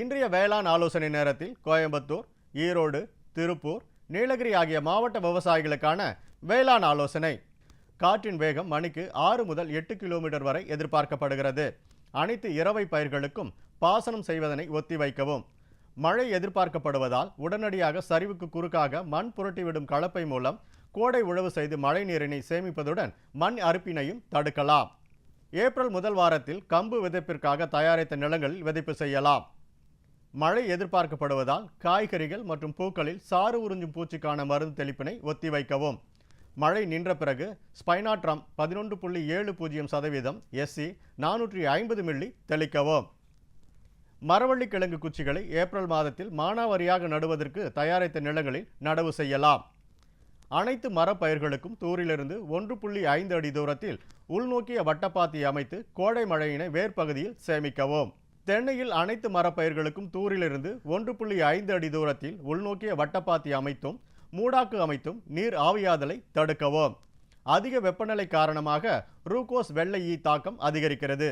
இன்றைய வேளாண் ஆலோசனை நேரத்தில் கோயம்புத்தூர் ஈரோடு திருப்பூர் நீலகிரி ஆகிய மாவட்ட விவசாயிகளுக்கான வேளாண் ஆலோசனை. காற்றின் வேகம் மணிக்கு ஆறு முதல் எட்டு கிலோமீட்டர் வரை எதிர்பார்க்கப்படுகிறது. அனைத்து இரவை பயிர்களுக்கும் பாசனம் செய்வதனை ஒத்திவைக்கவும் மழை எதிர்பார்க்கப்படுவதால் உடனடியாக சரிவுக்கு குறுக்காக மண் புரட்டிவிடும் கலப்பை மூலம் கோடை உழவு செய்து மழை நீரினை சேமிப்பதுடன் மண் அறுப்பினையும் தடுக்கலாம். ஏப்ரல் முதல் வாரத்தில் கம்பு விதைப்பிற்காக தயாரித்த நிலங்களில் விதைப்பு செய்யலாம். மழை எதிர்பார்க்கப்படுவதால் காய்கறிகள் மற்றும் பூக்களில் சாறு உறிஞ்சும் பூச்சிக்கான மருந்து தெளிப்பினை ஒத்திவைக்கவும். மழை நின்ற பிறகு ஸ்பைனாட்ரம் பதினொன்று புள்ளி ஏழு பூஜ்ஜியம் சதவீதம் எஸ்சி நானூற்றி ஐம்பது மில்லி தெளிக்கவும். மரவள்ளி கிழங்கு குச்சிகளை ஏப்ரல் மாதத்தில் மானாவாரியாக நடுவதற்கு தயாரித்த நிலங்களில் நடவு செய்யலாம். அனைத்து மரப்பயிர்களுக்கும் தூரிலிருந்து ஒன்று புள்ளி ஐந்து அடி தூரத்தில் உள்நோக்கிய வட்டப்பாத்தி அமைத்து கோடை மழையினை வேர்பகுதியில் சேமிக்கவும். தென்னையில் அனைத்து மரப்பயிர்களுக்கும் தூரிலிருந்து ஒன்று புள்ளி ஐந்து அடி தூரத்தில் உள்நோக்கிய வட்டப்பாத்தி அமைத்தும் மூடாக்கு அமைத்தும் நீர் ஆவியாதலை தடுக்கவும். அதிக வெப்பநிலை காரணமாக ரூகோஸ் வெள்ளை ஈ தாக்கம் அதிகரிக்கிறது.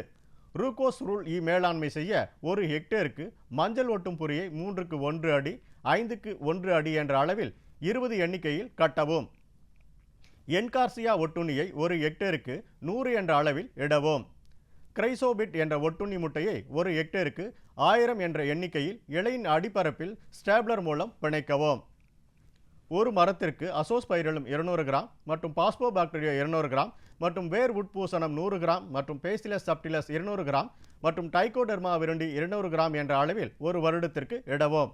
ரூகோஸ் ரூல் ஈ மேலாண்மை செய்ய ஒரு ஹெக்டேருக்கு மஞ்சள் ஒட்டும் பொறியை மூன்றுக்கு ஒன்று அடி ஐந்துக்கு ஒன்று அடி என்ற அளவில் இருபது எண்ணிக்கையில் கட்டவும். என்கார்சியா ஒட்டுண்ணியை ஒரு ஹெக்டேருக்கு நூறு என்ற அளவில் இடவும். கிரைசோபிட் என்ற ஒட்டுண்ணி முட்டையை ஒரு ஹெக்டேருக்கு ஆயிரம் என்ற எண்ணிக்கையில் இலையின் அடிப்பரப்பில் ஸ்டேப்லர் மூலம் பிணைக்கவும். ஒரு மரத்திற்கு அசோஸ் அசோஸ்பைரலும் இருநூறு கிராம் மற்றும் பாஸ்போ பாக்டீரியா இருநூறு கிராம் மற்றும் வேர் உட்பூசணம் நூறு கிராம் மற்றும் பேசிலஸ் சப்டிலஸ் இருநூறு கிராம் மற்றும் டைகோடெர்மா விருண்டி இருநூறு கிராம் என்ற அளவில் ஒரு வருடத்திற்கு இடவும்.